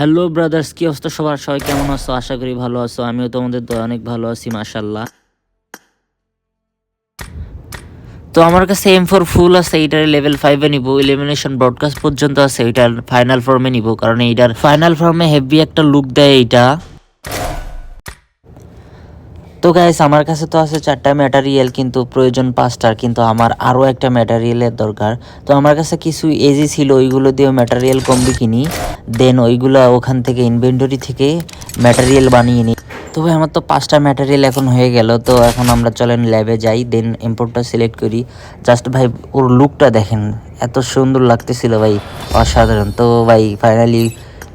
Hello brothers কি অবস্থা? সবার সবাই কেমন আছো? আশা করি ভালো আছো। আমিও তোমাদের দয়া অনেক ভালো আছি মাশাল্লাহ তো আমার কাছে এম ফোর ফুল আছে, এইটার লেভেল ফাইভে নিব। ইলিমিনেশন ব্রডকাস্ট পর্যন্ত আছে, এইটার ফাইনাল ফর্মে নিব। কারণ এইটার ফাইনাল ফর্মে হেভি একটা লুক দেয় এইটা। তো গাইস আমার কাছে তো আছে চারটা ম্যাটারিয়াল কিন্তু প্রয়োজন পাঁচটার, কিন্তু আমার আরও একটা ম্যাটারিয়ালের দরকার। তো আমার কাছে কিছু এজি ছিল, ওইগুলো দিয়ে ম্যাটারিয়াল কমবি কিনি দেন ওইগুলো ওখান থেকে ইনভেন্টরি থেকে ম্যাটারিয়াল বানিয়ে নিই তো ভাই, আমার তো পাঁচটা ম্যাটারিয়াল এখন হয়ে গেল, তো এখন আমরা চলেন ল্যাবে যাই দেন ইম্পোর্টটা সিলেক্ট করি। জাস্ট ভাই, ওর লুকটা দেখেন, এত সুন্দর লাগতেছিল ভাই, অসাধারণ। তো ভাই ফাইনালি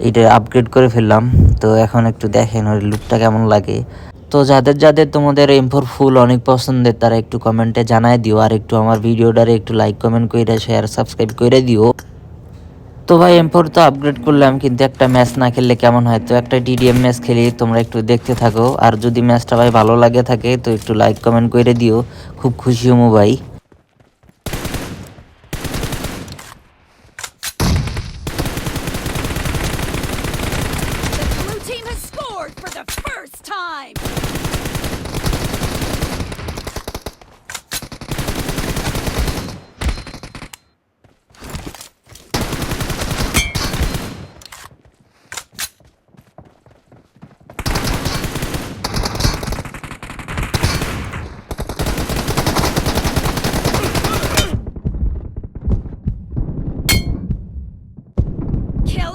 এটা আপগ্রেড করে ফেললাম, তো এখন একটু দেখেন ওর লুকটা কেমন লাগে। তো যাদের যাদের তোমাদের এমফোর ফুল অনেক পছন্দের, তারা একটু কমেন্টে জানায় দিও, আর একটু আমার ভিডিওটারে একটু লাইক কমেন্ট করে শেয়ার সাবস্ক্রাইব করে দিও। তো ভাই এম ফোর তো আপগ্রেড করলাম, কিন্তু একটা ম্যাচ না খেললে কেমন হয়? তো একটা ডিডিএম ম্যাচ খেলি, তোমরা একটু দেখতে থাকো। আর যদি ম্যাচটা ভাই ভালো লাগে থাকে, তো একটু লাইক কমেন্ট করে দিও। খুব খুশি হমু ভাই।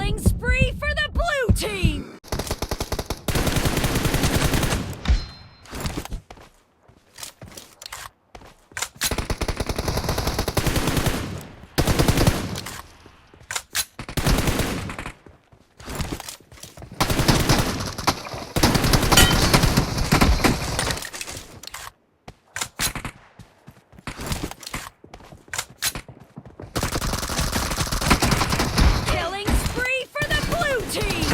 Killing spree for the blue team. Killing spree for the blue team.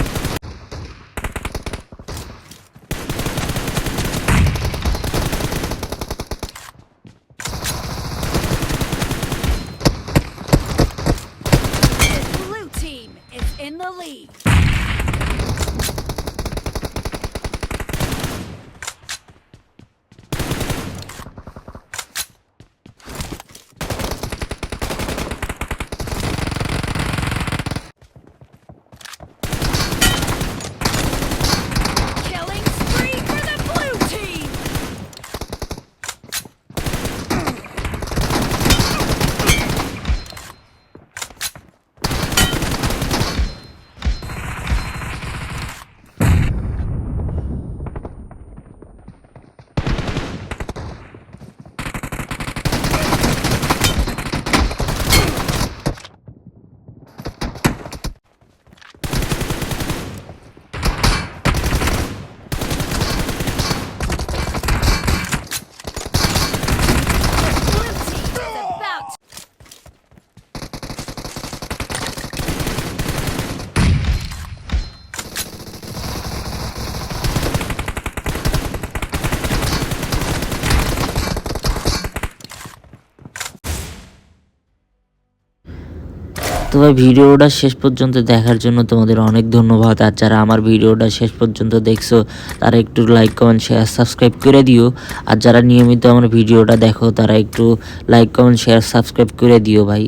The blue team is in the lead. তো ভাই ভিডিওটা শেষ পর্যন্ত দেখার জন্য তোমাদের অনেক ধন্যবাদ। আর যারা আমার ভিডিওটা শেষ পর্যন্ত দেখছ, তারা একটু লাইক কমেন্ট শেয়ার সাবস্ক্রাইব করে দিও। আর যারা নিয়মিত আমার ভিডিওটা দেখো, তারা একটু লাইক কমেন্ট শেয়ার সাবস্ক্রাইব করে দিও ভাই।